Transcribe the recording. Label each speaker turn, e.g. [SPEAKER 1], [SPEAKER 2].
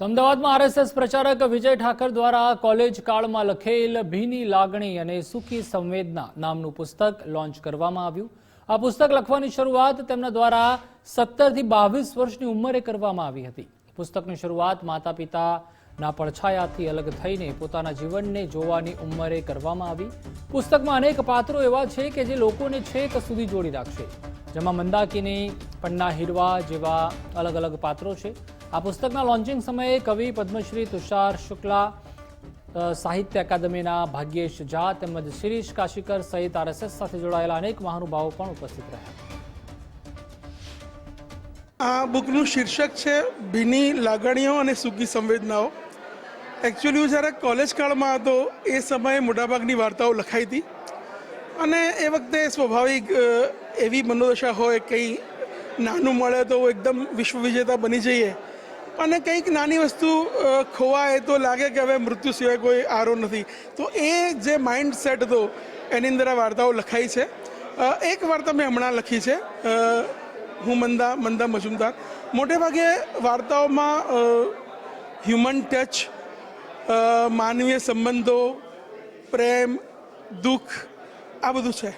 [SPEAKER 1] તો અમદાવાદમાં આરએસએસ પ્રચારક વિજય ઠાકર દ્વારા કોલેજ કાળમાં લખેલ ભીની લાગણી અને સુખી સંવેદના નામનું પુસ્તક લોન્ચ કરવામાં આવ્યું. આ પુસ્તક લખવાની શરૂઆત તેમના દ્વારા સત્તરથી બાવીસ વર્ષની ઉંમરે કરવામાં આવી હતી. પુસ્તકની શરૂઆત માતા પિતાના પડછાયાથી અલગ થઈને પોતાના જીવનને જોવાની ઉંમરે કરવામાં આવી. પુસ્તકમાં અનેક પાત્રો એવા છે કે જે લોકોને છેક સુધી જોડી રાખશે. જેમાં મંદાકિની પન્ના હિરવા જેવા અલગ અલગ પાત્રો છે. આ પુસ્તકના લોન્ચિંગ સમયે કવિ પદ્મશ્રી તુષાર શુક્લા સાહિત્ય અકાદમીના ભાગ્યેશ ઝા તેમજ શિરીષ કાશીકર સહિત આરએસએસ સાથે જોડાયેલા અનેક મહાનુભાવો પણ ઉપસ્થિત રહ્યા.
[SPEAKER 2] આ બુકનું શીર્ષક છે, ભીની લાગણીઓ અને સૂકી સંવેદનાઓ. એકચ્યુઅલી હું જ્યારે કોલેજ કાળમાં હતો, એ સમયે મોટાભાગની વાર્તાઓ લખાઈ હતી. અને એ વખતે સ્વાભાવિક એવી મનોદશા હોય, કંઈ નાનું મળે તો એકદમ વિશ્વ વિજેતા બની જઈએ. અને કંઈક નાની વસ્તુ ખોવાય તો લાગે કે હવે મૃત્યુ સિવાય કોઈ આરો નથી. તો એ જે માઇન્ડ સેટ હતો, એની અંદર આ વાર્તાઓ લખાઈ છે. એક વાર્તા મેં હમણાં લખી છે. હું મંદા મંદા મજુમદાર. મોટે ભાગે વાર્તાઓમાં હ્યુમન ટચ માનવીય સંબંધો, પ્રેમ, દુઃખ, આ બધું છે.